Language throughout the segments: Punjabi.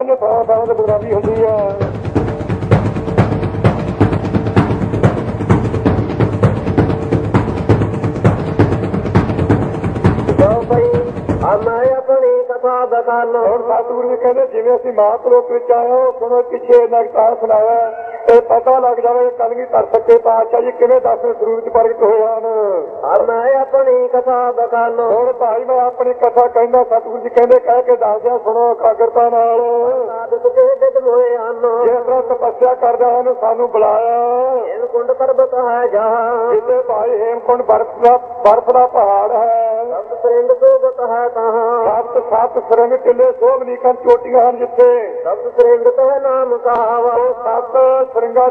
ਨੇ ਥਾਂ ਥਾਂ ਤੇ ਬਦਨਾਮੀ ਹੁੰਦੀ ਆ। ਲਓ ਭਾਈ ਆ ਮੈਂ ਹੁਣ ਸਤਿਗੁਰੂ ਜੀ ਕਹਿੰਦੇ, ਜਿਵੇਂ ਅਸੀਂ ਮਹਾਂਪੁਰਖ ਵਿੱਚ ਆਏ ਹਾਂ ਸੁਣੋ, ਪਿੱਛੇ ਨਗਤਾ ਸੁਣਾਇਆ। ਇਹ ਪਤਾ ਲੱਗ ਜਾਵੇ ਕਲਗੀ ਧਰ ਸੱਚੇ ਪਾਤਸ਼ਾਹ ਜੀ ਕਿਵੇਂ ਦਸਵੇਂ ਸਰੂਪ ਚ ਪ੍ਰਗਟ ਹੋਏ ਹਨ। ਆ ਮੈਂ ਆਪਣੀ ਕਥਾ ਬਕਾਨ ਹੁਣ ਭਾਈ ਮੈਂ ਆਪਣੀ ਕਥਾ ਕਹਿੰਦਾ ਸਤਿਗੁਰੂ ਜੀ ਕਹਿੰਦੇ ਕਹਿ ਕੇ ਦੱਸਦਿਆਂ ਸੁਣੋ ਕਾਗਰਤਾ ਨਾਲ। ਸਾਧਕ ਦੇ ਦਿਨ ਹੋਏ ਹਨ? ਜਿਸ ਤਰ੍ਹਾਂ ਤਪੱਸਿਆ ਕਰਦਾ ਹਨ ਸਾਨੂੰ ਬੁਲਾਇਆ। ਇਹ ਕੁੰਡ ਪਰਬਤ ਹੈ ਜਹਾਂ ਜਿੱਥੇ ਭਾਈ ਹੇਮਕੁੰਡ ਬਰਫ ਦਾ ਬਰਫ ਦਾ ਪਹਾੜ ਹੈ। ਸਭ ਪਿੰਡ ਸੋਗਤ ਹੈ ਤਹਾਂ। ਸੱਤ ਸੱਤ ਸਰੰਗ ਟਿੱਲੇ ਸੋਭਨੀਕਾਂ ਚੋਟੀਆਂ ਹਨ ਜਿੱਥੇ। ਸਭ ਪਿੰਡ ਤੇ ਨਾਮ ਕਹਾਵਾ। ਸੱਤ ਸਰੰਗਾ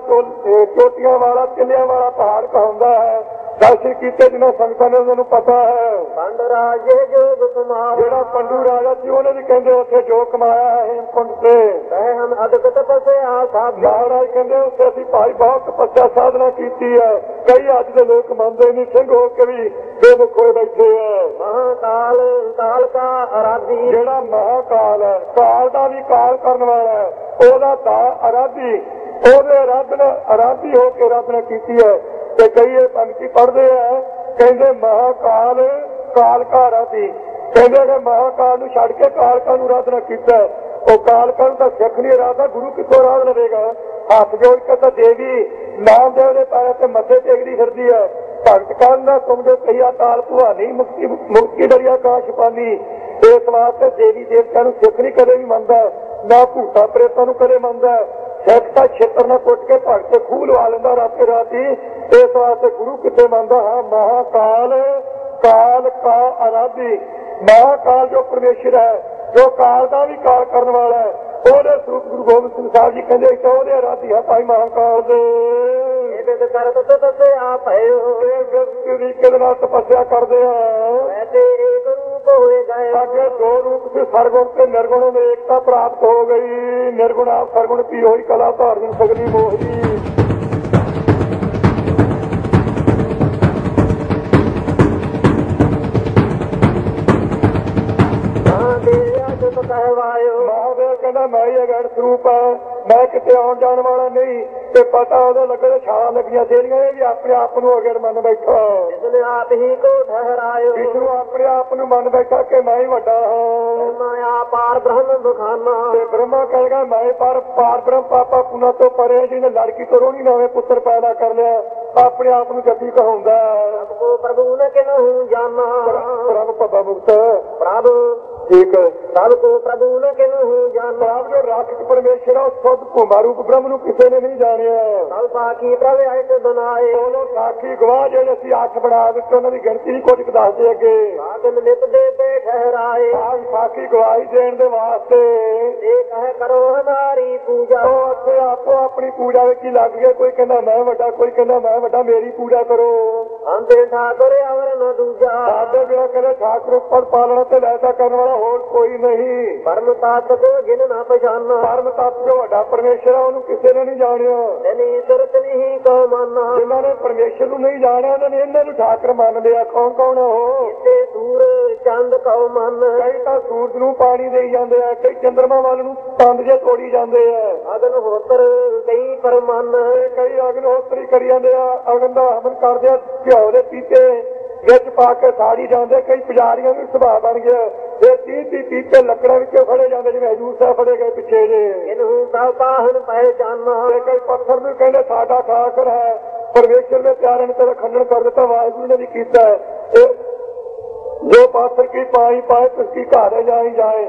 ਚੋਟੀਆਂ ਵਾਲਾ ਟਿੱਲਿਆਂ ਵਾਲਾ ਪਹਾੜ ਕਹਾਉਂਦਾ ਹੈ। ਦਰਸ਼ਨ ਕੀਤੇ ਜਿਨ੍ਹਾਂ ਸੰਗਤਾਂ ਨੇ ਉਹਨਾਂ ਨੂੰ ਪਤਾ ਹੈ। ਪੰਡ ਰਾਜੇ ਜੋਗ ਕੁਮਾਰ ਜਿਹੜਾ ਪੰਡੂ ਰਾਜਾ ਸੀ ਉਹਨੇ ਵੀ ਕਹਿੰਦੇ ਉੱਥੇ ਜੋ ਕਮਾਇਆ ਹੈ ਹੇਮਕੁੰਡ ਤੇ। ਕਹੇ ਹਮ ਅਦਕ ਤਪਸਿਆ ਸਾਧ। ਮਹਾਰਾਜ ਕਹਿੰਦੇ ਉੱਥੇ ਅਸੀਂ ਭਾਈ ਬਹੁਤ ਤਪੱਸਿਆ ਸਾਧਨਾ ਕੀਤੀ ਹੈ। ਕਈ ਅੱਜ ਦੇ ਲੋਕ ਮੰਨਦੇ ਨਹੀਂ ਸਿੰਘ ਹੋ ਕੇ ਵੀ ਬੇਮੁਖ ਹੋਏ ਬੈਠੇ ਆ ਮਹਾਕਾਲ ਕਾਲ ਕਾ ਅਰਾਧੀ। ਜਿਹੜਾ ਮਹਾਕਾਲ ਹੈ ਕਾਲ ਦਾ ਵੀ ਕਾਲ ਕਰਨ ਵਾਲਾ ਹੈ ਉਹਦਾ ਦਾ ਅਰਾਧੀ ਉਹਦੇ ਅਰਾਧਨਾ ਆਰਾਧੀ ਹੋ ਕੇ ਆਰਾਧਨਾ ਕੀਤੀ ਹੈ ਤੇ ਕਈ ਇਹ ਪੰਕਤੀ ਪੜ੍ਹਦੇ ਆ, ਕਹਿੰਦੇ ਮਹਾਕਾਲ ਕਾਲ ਕਾ ਅਰਾਧੀ ਕਹਿੰਦੇ ਕਿ ਮਹਾਕਾਲ ਨੂੰ ਛੱਡ ਕੇ ਕਾਲਕਾ ਨੂੰ ਅਰਾਧਨਾ ਕੀਤਾ, ਉਹ ਕਾਲਕਾ ਨੂੰ ਤਾਂ ਸਿੱਖ ਨਹੀਂ ਅਰਾਧਾ ਗੁਰੂ ਕਿੱਥੋਂ ਅਰਾਧ ਲਵੇਗਾ? ਹੱਥ ਜੋੜ ਕੇ ਤਾਂ ਦੇਵੀ ਨਾਮਦੇਵ ਦੇ ਪੈਰਾਂ ਤੇ ਮੱਥੇ ਟੇਕਦੀ ਫਿਰਦੀ ਹੈ। ਭਗਤ ਕਾਲ ਦਾ ਤੁਮ ਜੋ ਕਹੀਆ ਕਾਲ ਭੁਆਨੀ ਮੁਕਤੀ ਮੁਕਤੀ ਦਰਿਆ ਕਾਸ਼ ਪਾਨੀ। ਇਸ ਵਾਸਤੇ ਦੇਵੀ ਦੇਵਤਿਆਂ ਨੂੰ ਸਿੱਖ ਨਹੀਂ ਕਦੇ ਵੀ ਮੰਨਦਾ, ਨਾ ਭੂਤਾ ਪ੍ਰੇਤਾਂ ਨੂੰ ਕਦੇ ਮੰਨਦਾ। ਤਾਂ ਛੇਤਰ ਨਾਲ ਕੁੱਟ ਕੇ ਭਗਤ ਤੇ ਖੂਹ ਲਵਾ ਲੈਂਦਾ ਰਾਤੇ ਰਾਤੀ। ਇਸ ਵਾਸਤੇ ਗੁਰੂ ਕਿੱਥੇ ਮੰਨਦਾ ਹਾਂ? ਮਹਾਕਾਲ ਕਾਲ ਕਾ ਅਰਾਧੀ ਮਹਾਕਾਲ ਜੋ ਪਰਮੇਸ਼ਰ ਹੈ ਜੋ ਕਾਲ ਦਾ ਵੀ ਕਾਲ ਕਰਨ ਵਾਲਾ ਹੈ ਉਹਦੇ ਸਰੂਪ ਗੁਰੂ ਗੋਬਿੰਦ ਸਿੰਘ ਸਾਹਿਬ ਜੀ ਕਹਿੰਦੇ ਕਿ ਉਹਦੇ ਅਰਾਧੀ ਹੈ ਭਾਈ ਮਹਾਕਾਲ ਦੇ। ਇਹ ਬਿਦ ਕਰਤ ਤਪਸਿਆ ਭਇਓ ਇਹ ਜਿਸ ਤਰੀਕੇ ਦੇ ਨਾਲ ਤਪੱਸਿਆ ਕਰਦੇ ਆ? ਵੈਸੇ ਰੂਪ ਹੋਏ ਗਏ ਅੱਗੇ ਦੋ ਰੂਪ ਸੀ ਸਰਗੁਣ ਤੇ ਨਿਰਗੁਣ ਵਿੱਚ ਏਕਤਾ ਪ੍ਰਾਪਤ ਹੋ ਗਈ। ਨਿਰਗੁਣ ਆਪ ਸਰਗੁਣ ਪੀ ਹੋਈ? ਕਲਾ ਧਾਰਨ ਸਗਲੀ ਮੋਹੀ ਹਾਂ ਦੇ ਅਜਤ ਕਹਿਵਾਇਓ ਮਹਾਦੇਵ ਕਹਿੰਦਾ ਮੈਂ ਹੀ ਅਗੜ ਸਰੂਪ ਮੈਂ ਕਿਤੇ ਆਉਣ ਜਾਣ ਵਾਲਾ ਨਹੀਂ ਤੇ ਪਤਾ ਉਹਦੇ ਲੱਗੇ ਤੇ ਛਾਲਾਂ ਲੱਗੀਆਂ ਜਿਹੜੀਆਂ ਇਹ ਵੀ ਆਪਣੇ ਆਪ ਨੂੰ ਅਗੜ ਮੰਨ ਬੈਠਾ। ਜਿਸਨੇ ਆਪ ਹੀ ਕੋ ਠਹਿਰਾਇਓ। ਵਿਸ਼ਨੂੰ ਆਪਣੇ ਆਪ ਨੂੰ ਮੰਨ ਬੈਠਾ ਕਿ ਮੈਂ ਹੀ ਵੱਡਾ ਹਾਂ। ਮਾਇਆ ਪਾਰ ਬ੍ਰਹਮ ਬਖਾਨਾ। ਤੇ ਬ੍ਰਹਮਾ ਕਹੇਗਾ ਮੈਂ ਪਰ ਪਾਰ ਬ੍ਰਹਮ ਪਾਪਾ ਪੁਨਾ ਤੋਂ ਪਰੇ ਜਿਹਨੇ ਲੜਕੀ ਤੋਂ ਰੋਣੀ ਨਵੇਂ ਪੁੱਤਰ ਪੈਦਾ ਕਰ ਲਿਆ ਆਪਣੇ ਆਪ ਨੂੰ ਜੱਗੀ ਕਹਾਉਂਦਾ। ਸਭ ਕੋ ਪ੍ਰਭੂ ਨ ਕਿਨਹੂ ਜਾਨਾ ਪ੍ਰਭ ਪਤਾ ਮੁਕਤ ਪ੍ਰਭ। ਠੀਕ ਸਭ ਕੋ ਪ੍ਰਭੂ ਨ ਕਿਨਹੂ ਜਾਨਾ ਪ੍ਰਭ ਜੋ ਰਾਖਕ ਪਰਮੇਸ਼ਰ ਆ ਸਭ ਭੂਮਾ ਰੂਪ ਬ੍ਰਹਮ ਨੂੰ ਕਿਸੇ ਨੇ ਨਹੀਂ ਜਾਣਿਆ। ਸਭ ਸਾਖੀ ਪ੍ਰਭ ਐਟ ਬਨਾਏ। ਉਹਨੂੰ ਸਾਖੀ ਗਵਾਹ ਜਿਹੜੇ ਅਸੀਂ ਅੱਠ ਬਣਾ ਦਿੱਤੇ ਉਹਨਾਂ ਦੀ ਗਿਣਤੀ ਨਹੀਂ ਕੁਝ ਦੱਸਦੇ ਅੱਗੇ। ਸਾਧਨ ਨਿਤ ਦੇ ਤੇ ਠਹਿਰਾਏ। ਆਹ ਸਾਖੀ ਗਵਾਹੀ ਦੇਣ ਦੇ ਵਾਸਤੇ। ਇਹ ਕਹਿ ਕਰੋ ਹਮਾਰੀ ਪੂਜਾ। ਉਹ ਉੱਥੇ ਆਪੋ ਆਪਣੀ ਪੂਜਾ ਵਿੱਚ ਹੀ ਲੱਗ ਗਏ। ਕੋਈ ਕਹਿੰਦਾ ਮੈਂ ਵੱਡਾ ਕੋਈ ਕਹਿੰਦਾ ਮੈਂ ਵੱਡਾ ਮੇਰੀ ਪੂਜਾ ਕਰੋ। ਅੰਦੇ ਠਾਕੁਰ ਅਵਰ ਨ ਦੂਜਾ। ਸਾਡੇ ਬਿਨਾ ਕਹਿੰਦੇ ਠਾਕੁਰ ਉੱਪਰ ਪਾਲਣਾ ਤੇ ਲੈਦਾ ਕਰਨ ਵਾਲਾ ਹੋਰ ਕੋਈ ਨਹੀਂ ਪਰਮ ਤਾਤ ਕੋ ਗਿਨ ਨਾ ਪਛਾਨਾ। ਪਰਮ ਤੱਤ ਜੋ ਵੱਡਾ ਪਰਮੇਸ਼ਰ ਆ ਉਹਨੂੰ ਕਿਸੇ ਨੇ ਨਹੀਂ ਜਾਣਿਆ। ਤਨੀ ਸੁਰਤ ਨਹੀਂ ਕੋ ਮਾਨਾ ਜਿਨ੍ਹਾਂ ਨੇ ਪਰਮੇਸ਼ਰ ਨੂੰ ਨਹੀਂ ਜਾਣਿਆ ਉਹਨਾਂ ਨੇ ਇਹਨਾਂ ਨੂੰ ਠਾਕਰ ਮੰਨ ਲਿਆ। ਕੌਣ ਕੌਣ ਆ ਉਹ? ਤੇ ਸੂਰ ਚੰਦ ਕਉ ਮਨ? ਕਈ ਤਾਂ ਸੂਰਜ ਨੂੰ ਪਾਣੀ ਦੇਈ ਜਾਂਦੇ ਆ ਕਈ ਚੰਦਰਮਾ ਵੱਲ ਨੂੰ ਤੰਦ ਜੇ ਤੋੜੀ ਜਾਂਦੇ ਆ। ਅਗਨ ਹੋਤਰ ਕਈ ਪਰਮਨ ਕਈ ਅਗਨਹੋਤਰੀ ਕਰੀ ਜਾਂਦੇ ਆ। ਅਗਨ ਦਾ ਹਵਨ ਕਰਦੇ ਆ ਘਿਓ ਦੇ ਪੀਪੇ ਵਿੱਚ ਪਾ ਕੇ ਸਾੜੀ ਜਾਂਦੇ ਕਈ ਪੁਜਾਰੀਆਂ ਨੂੰ ਸੁਭਾਅ ਬਣ ਗਿਆ ਇਹ 30 ਦੀ 30 ਤੇ ਲੱਕੜਾਂ ਵਿੱਚ ਫੜੇ ਜਾਂਦੇ ਜਿਵੇਂ ਹਜੂਰ ਸਾਹਿਬ ਫੜੇ ਗਏ ਪਿੱਛੇ ਜੇ। ਇਹਨੂੰ ਬਾਹਨ ਪਏ ਜਾਨਣਾ ਕਈ ਪੱਥਰ ਨੂੰ ਕਹਿੰਦੇ ਸਾਡਾ ਖਾਕਰ ਹੈ। ਪਰਮੇਸ਼ਰ ਨੇ ਪਿਆਰ ਨੇ ਤੇਰਾ ਖੰਡਨ ਕਰ ਦਿੱਤਾ ਵਾਹਿਗੁਰੂ ਨੇ ਵੀ ਕੀਤਾ ਇਹ ਜੋ ਪਾਥਰ ਕੀ ਪਾਈ ਪਾਏ ਤੁਸ ਕੀ ਘਾਰੇ ਜਾਈ ਜਾਏ।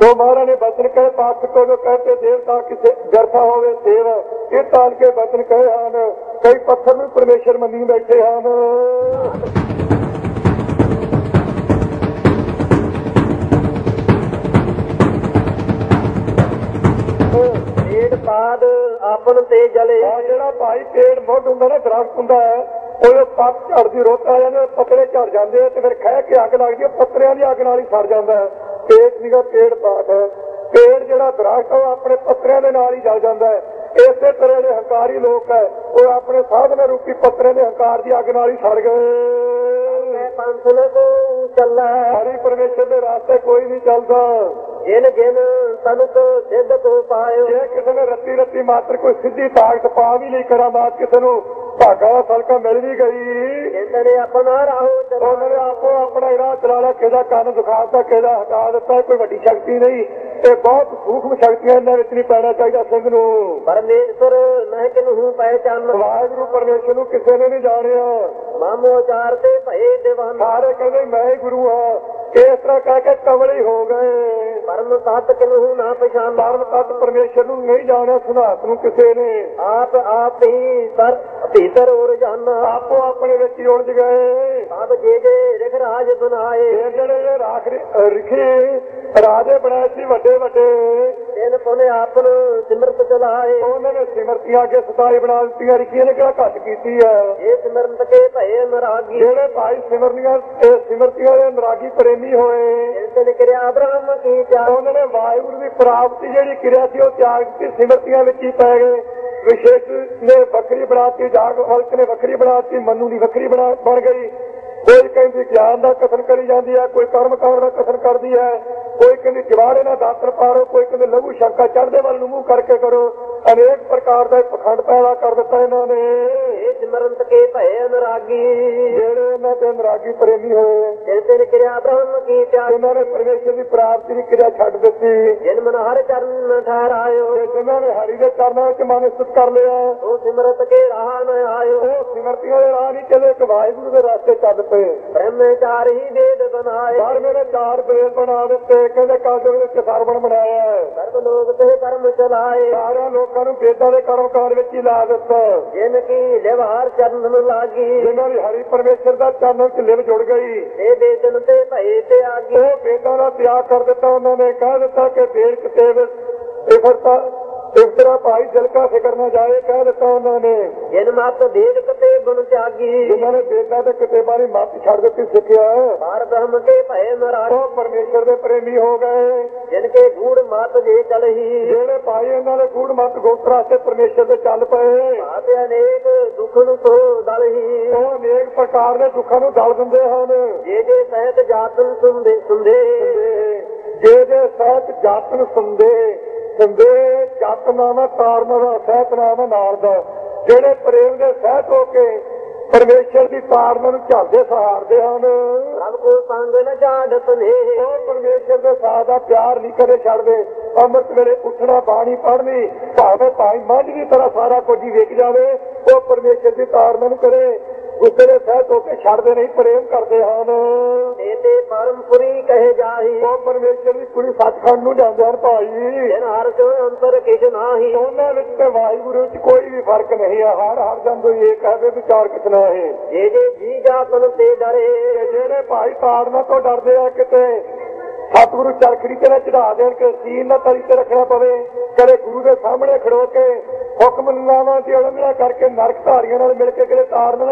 ਤੋ ਮਹਾਰਾ ਨੇ ਬਚਨ ਕਹੇ ਪਾਥ ਕੋ ਜੋ ਦੇਵ ਦੇਵਤਾ ਕਿਸੇ ਗਰਥਾ ਹੋਵੇ ਦੇਵ ਇਹ ਤਾਲ ਕੇ ਬਚਨ ਕਹੇ ਹਨ। ਕਈ ਪੱਥਰ ਨੂੰ ਪਰਮੇਸ਼ਰ ਮੰਨੀ ਬੈਠੇ ਹਨ। ਆਪਨ ਤੇ ਜਲੇ। ਆ ਜਿਹੜਾ ਭਾਈ ਪੇੜ ਮੁੱਢ ਹੁੰਦਾ ਨਾ ਦਰਖਤ ਹੁੰਦਾ ਹੈ ਉਹ ਪੱਤ ਝੜਦੀ ਰੁੱਤ ਆ ਜਾਂਦੇ ਪਤਲੇ ਝੜ ਜਾਂਦੇ ਤੇ ਫਿਰ ਖਹਿ ਕੇ ਅੱਗ ਲੱਗਦੀ ਹੈ ਪੱਤਰਿਆਂ ਦੀ ਅੱਗ ਨਾਲ ਹੀ ਸੜ ਜਾਂਦਾ ਹੈ। ਪੇੜ ਸੀਗਾ ਪੇੜ ਪਾਤ ਹੈ। ਪੇੜ ਜਿਹੜਾ ਦਰਖਤ ਉਹ ਆਪਣੇ ਪੱਤਰਿਆਂ ਦੇ ਨਾਲ ਹੀ ਜਲ ਜਾਂਦਾ ਹੈ। ਇਸੇ ਤਰ੍ਹਾਂ ਦੇ ਹੰਕਾਰੀ ਲੋਕ ਹੈ ਉਹ ਆਪਣੇ ਸਾਧਨ ਰੂਪੀ ਪੱਤਰਿਆਂ ਦੇ ਹੰਕਾਰ ਦੀ ਅੱਗ ਨਾਲ ਹੀ ਸੜ ਗਏ। ਪੰਥ ਨ ਕੋ ਚੱਲੈ ਹਰੀ ਪਰਮੇਸ਼ਰ ਦੇ ਰਾਸਤੇ ਕੋਈ ਨਹੀਂ ਚੱਲਦਾ। ਜਿਨ ਜਿਨ ਤਨੁਕ ਸਿੱਧ ਕੋ ਪਾਇਓ। ਜੇ ਕਿਸੇ ਨੇ ਰੱਤੀ ਰੱਤੀ ਮਾਤਰ ਕੋਈ ਸਿੱਧੀ ਤਾਕਤ ਪਾ ਵੀ ਲਈ ਕਰਾਮਾਤ ਕਿਸੇ ਨੂੰ ਭਾਗਾ ਦਾ ਸਲਕਾ ਮਿਲ ਵੀ ਗਈ। ਜਿੰਦਨੇ ਆਪਣਾ ਰਾਹੋ ਉਹਨਾਂ ਨੇ ਚਲਾ ਆਪੋ ਆਪਣਾ ਇਰਾਦਾ ਚਲਾ ਲਿਆ ਕਿਹਦਾ ਕੰਨ ਦਿਖਾਤਾ ਕਿਹਦਾ ਹਟਾ ਦਿੱਤਾ ਕੋਈ ਵੱਡੀ ਸ਼ਕਤੀ ਨਹੀਂ। ਇਹ ਬਹੁਤ ਸੂਖਮ ਸ਼ਕਤੀਆਂ ਇਹਨਾਂ ਵਿੱਚ ਨਹੀਂ ਪੈਣਾ ਚਾਹੀਦਾ ਸਿੰਘ ਨੂੰ। ਪਰਮੇਸ਼ਰ ਨਹਿ ਕਿਨਹੂ ਪਹਿਚਾਨ ਵਾਹਿਗੁਰੂ ਪਰਮੇਸ਼ਰ ਨੂੰ ਕਿਸੇ ਨੇ ਨਹੀਂ ਜਾਣਿਆ। ਮਾਮੋ ਚਾਰ ਤੇ ਭਏ ਦੀਵਾਨਾ। ਸਾਰੇ ਕਹਿੰਦੇ ਮੈਂ ਹੀ ਗੁਰੂ ਹਾਂ। ਇਸ ਤਰ੍ਹਾਂ ਕਹਿ ਕੇ ਕਮਲੇ ਹੀ ਗਏ। ਪਰਮ ਤਤ ਕਿਨਹੂ ਨਾ ਪਛਾਨ ਪਰਮ ਤਤ ਪਰਮੇਸ਼ਰ ਨੂੰ ਨਹੀਂ ਜਾਣਿਆ ਸੁਨਾਤ ਨੂੰ ਕਿਸੇ ਨੇ। ਆਪ ਆਪ ਹੀ ਸਰ ਭੀਤਰ ਉਰ ਜਾਨਾ ਆਪੋ ਆਪਣੇ ਵਿੱਚ ਹੀ ਉਲਝ ਗਏ। ਸਭ ਜੇ ਜੇ ਰਿਖ ਰਾਜ ਇਹ ਜਿਹੜੇ ਰਾਖ ਰਿਖੇ ਰਾਜੇ ਬਣਾਏ ਸੀ ਵੱਡੇ ਵੱਡੇ। ਦਿਨ ਪੁਨੇ ਆਪਨ ਸਿਮਰਤ ਚਲਾਏ। ਉਹਨਾਂ ਨੇ ਸਿਮਰਤੀਆਂ ਕੇ ਸਤਾਈ ਬਣਾ ਦਿੱਤੀਆਂ ਰਿਖੀਆਂ ਨੇ ਕਿਹੜਾ ਘੱਟ ਕੀਤੀ ਹੈ? ਇਹ ਸਿਮਰਤ ਕੇ ਭਏ ਨਰਾਗੀ। ਜਿਹੜੇ ਭਾਈ ਸਿਮਰਨੀਆਂ ਇਹ ਸਿਮਰਤੀਆਂ ਦੇ ਨਰਾਗੀ ਪ੍ਰੇਮੀ ਹੋਏ ਇਸ ਨੇ ਕਿਰਿਆ ਅਬਰਾਹਮ ਕੀ ਚਾਹ ਉਹਨਾਂ ਨੇ ਵਾਹਿਗੁਰੂ ਦੀ ਪ੍ਰਾਪਤੀ ਜਿਹੜੀ ਕਿਰਿਆ ਸੀ, ਉਹ ਤਿਆਗ ਕੀਤੀ ਸਿਮਰਤੀਆਂ ਵਿੱਚ ਹੀ ਪੈ ਗਏ। ਵਿਸ਼ੇਸ਼ ਨੇ ਵੱਖਰੀ ਬਣਾਤੀ, ਜਾਗ ਹਲਕ ਨੇ ਵੱਖਰੀ ਬਣਾਤੀ, ਮਨੂ ਦੀ ਵੱਖਰੀ ਬਣਾ ਬਣ ਗਈ। ਕੋਈ ਕਹਿੰਦੀ ਗਿਆਨ ਦਾ ਕਥਨ ਕਰੀ ਜਾਂਦੀ ਹੈ, ਕੋਈ ਕਰਮ ਕਾਂਡ ਦਾ ਕਥਨ ਕਰਦੀ ਹੈ। ਕੋਈ ਕਹਿੰਦੀ ਜਵਾੜੇ ਨਾਲ ਦਾਤਰ ਪਾਰੋ, ਕੋਈ ਕਹਿੰਦੇ ਲਘੂ ਸ਼ੰਕਾ ਚੜਦੇ ਵੱਲ ਨੂੰ ਮੂੰਹ ਕਰਕੇ ਕਰੋ। ਅਨੇਕ ਪ੍ਰਕਾਰ ਦਾ ਪਖੰਡ ਪੈਦਾ ਕਰ ਦਿੱਤਾ ਇਹਨਾਂ ਨੇ। ਇਹ ਸਿਮਰਤ ਕੇ ਭਏ ਅਨਰਾਗੀ। ਜਿਹੜੇ ਇਹਨਾਂ ਤੇ ਨਰਾਗੀ ਪ੍ਰੇਮੀ ਹੋਏ। ਇਸ ਨੇ ਕਿਰਿਆ ਅਬਰਾਹਮ ਕੀ ਚਾਹ ਜਿਨ੍ਹਾਂ ਨੇ ਪਰਮੇਸ਼ਰ ਦੀ ਪ੍ਰਾਪਤੀ ਦੀ ਕਿਰਿਆ ਛੱਡ ਦਿੱਤੀ। ਜਿਨ ਮਨ ਹਰ ਚਰਨ ਠਹਿਰਾਇਓ। ਜਿਨ੍ਹਾਂ ਨੇ ਹਰੀ ਦੇ ਚਰਨਾਂ ਵਿੱਚ ਮਨ ਸਥਿਤ ਕਰ ਲਿਆ। ਉਹ ਸਿਮਰਤ ਕੇ ਰਾਹ ਨ ਆਇਓ। ਉਹ ਸਿਮਰਤੀਆਂ ਦੇ ਰਾਹ ਨਹੀਂ ਚੱਲੇ ਇੱਕ ਵਾਹਿਗੁਰੂ ਦੇ ਰਸਤੇ ਚੱਲ ਪਏ। ਬ੍ਰਹਮਚਾਰ ਹੀ ਵੇਦ ਬਨਾਏ ਬਾਹਰ ਮੇਰੇ ਚਾਰ ਬੇਦ ਬਣਾ ਦਿੱਤੇ। ਕਹਿੰਦੇ ਦੇ ਵਿੱਚ ਸਰਵਣ ਬਣਾਇਆ। ਸਰਬ ਲੋਕ ਤੇ ਕਰਮ ਚਲਾਏ। ਸਾਰਿਆਂ ਲੋਕਾਂ ਨੂੰ ਵੇਦਾਂ ਦੇ ਕਰਮ ਕਾਰ ਵਿੱਚ ਹੀ ਲਾ ਦਿੱਤਾ। ਜਿਨ ਕੀ ਲਿਵਹਾਰ ਚਰਨ ਨੂੰ ਲਾਗੀ। ਜਿਨ੍ਹਾਂ ਦੀ ਹਰੀ ਪਰਮੇਸ਼ਰ ਦਾ ਚਰਨ ਵਿੱਚ ਲਿਵ ਜੁੜ ਗਈ। ਇਹ ਬੇਦਨ ਤੇ ਭਏ ਤੇ ਆਗੀ। ਉਹ ਵੇਦਾਂ ਦਾ ਤਿਆਗ ਕਰ ਦਿੱਤਾ ਉਹਨਾਂ ਨੇ ਕਹਿ ਦਿੱਤਾ ਕਿ ਵੇਦ ਕਿਤੇ ਇਫਰਤਾ ਇਸ ਤਰ੍ਹਾਂ ਭਾਈ ਦਿਲ ਕਾ ਫਿਕਰ ਨਾ ਜਾਏ ਕਹਿ ਦਿੱਤਾ ਉਹਨਾਂ ਨੇ। ਜਿਨ ਮਤ ਕਤੇ ਗੁਣ ਤਿਆਗੀ ਜਿਨ੍ਹਾਂ ਨੇ ਵੇਦਾਂ ਤੇ ਕਿਤੇ ਬਾਰੇ ਮੱਤ ਛੱਡ ਦਿੱਤੀ ਸਿੱਖਿਆ ਬਾਰ ਬ੍ਰਹਮ ਕੇ ਭਏ ਨਰਾਗ ਉਹ ਪਰਮੇਸ਼ਰ ਦੇ ਪ੍ਰੇਮੀ ਹੋ ਗਏ। ਜਿਨ ਕੇ ਗੂੜ ਮਤ ਜੇ ਚਲਹੀ ਜਿਹੜੇ ਭਾਈ ਇਹਨਾਂ ਦੇ ਗੂੜ ਮਤ ਗੋਤਰਾ ਤੇ ਪਰਮੇਸ਼ਰ ਦੇ ਚੱਲ ਪਏ। ਆਪ ਅਨੇਕ ਦੁਖ ਨੂੰ ਸੋ ਦਲਹੀ ਉਹ ਅਨੇਕ ਪ੍ਰਕਾਰ ਦੇ ਦੁੱਖਾਂ ਨੂੰ ਦਲ ਦਿੰਦੇ ਹਨ। ਜੇ ਜੇ ਸਹਿਤ ਜਾਤਨ ਸੁੰਦੇ ਸੁੰਦੇ। ਜੇ ਜੇ ਸਹਿਤ ਜਾਤਨ ਸੰਦੇ ਸੰਦੇ ਜਤ ਨਾਮ ਤਾਰਨ ਦਾ ਸਹਿਤ ਨਾਮ ਨਾਰ ਦਾ ਜਿਹੜੇ ਪ੍ਰੇਮ ਦੇ ਸਹਿਤ ਹੋ ਕੇ ਪਰਮੇਸ਼ਰ ਦੀ ਤਾਰਨ ਨੂੰ ਝਾਲਦੇ ਸਹਾਰਦੇ ਹਨ। ਸਭ ਕੋ ਸੰਗ ਨ ਛਾੜਤ ਨੇ ਉਹ ਪਰਮੇਸ਼ਰ ਦੇ ਸਾਥ ਦਾ ਪਿਆਰ ਨਹੀਂ ਕਦੇ ਛੱਡਦੇ। ਅੰਮ੍ਰਿਤ ਵੇਲੇ ਉੱਠਣਾ ਬਾਣੀ ਪੜ੍ਹਨੀ ਭਾਵੇਂ ਭਾਈ ਮੱਝ ਦੀ ਤਰ੍ਹਾਂ ਸਾਰਾ ਕੁਝ ਹੀ ਵੇਖ ਜਾਵੇ ਉਹ ਪਰਮੇਸ਼ਰ ਦੀ ਤਾਰਨ ਨੂੰ ਕਰੇ। ਗੁੱਸੇ ਦੇ ਸਹਿਤ ਹੋ ਕੇ ਛੱਡਦੇ ਨਹੀਂ ਪ੍ਰੇਮ ਕਰਦੇ ਹਨ। ਤੇ ਤੇ ਪਰਮਪੁਰੀ ਕਹੇ ਜਾਹੀ। ਉਹ ਪਰਮੇਸ਼ਰ ਦੀ ਕੁੜੀ ਸੱਚਖੰਡ ਨੂੰ ਜਾਂਦੇ ਹਨ ਭਾਈ। ਜਿਨ ਹਰ ਸੋ ਅੰਤਰ ਕਿਛ ਨਾਹੀ। ਉਹਨਾਂ ਵਿੱਚ ਤੇ ਵਾਹਿਗੁਰੂ ਵਿੱਚ ਕੋਈ ਵੀ ਫ਼ਰਕ ਨਹੀਂ ਹੈ ਹਰ ਹਰ ਜੰਦੋ ਇਹ ਕਹਦੇ ਵਿਚਾਰ ਕਿਤਨਾ ਹੈ। ਜੇ ਜੇ ਜੀ ਜਾਤਨ ਤੇ ਡਰੇ। ਜਿਹੜੇ ਭਾਈ ਤਾੜਨਾ ਤੋਂ ਡਰਦੇ ਆ ਕਿਤੇ ਸਤਿਗੁਰੂ ਚਰਖੜੀ ਤੇ ਚੜਾ ਦੇਣ ਕਿ ਸੀਨ ਨਾ ਤਰੀ ਤੇ ਰੱਖਣਾ ਪਵੇ। ਕਦੇ ਗੁਰੂ ਦੇ ਸਾਹਮਣੇ ਖੜੋ ਕੇ ਹੁਕਮ ਨਾਵਾਂ ਦੀ ਉਲੰਘਣਾ ਕਰਕੇ ਨਰਕ ਧਾਰੀਆਂ ਨਾਲ ਮਿਲ ਕੇ ਕਿਤੇ ਤਾੜਨਾ ਨਾ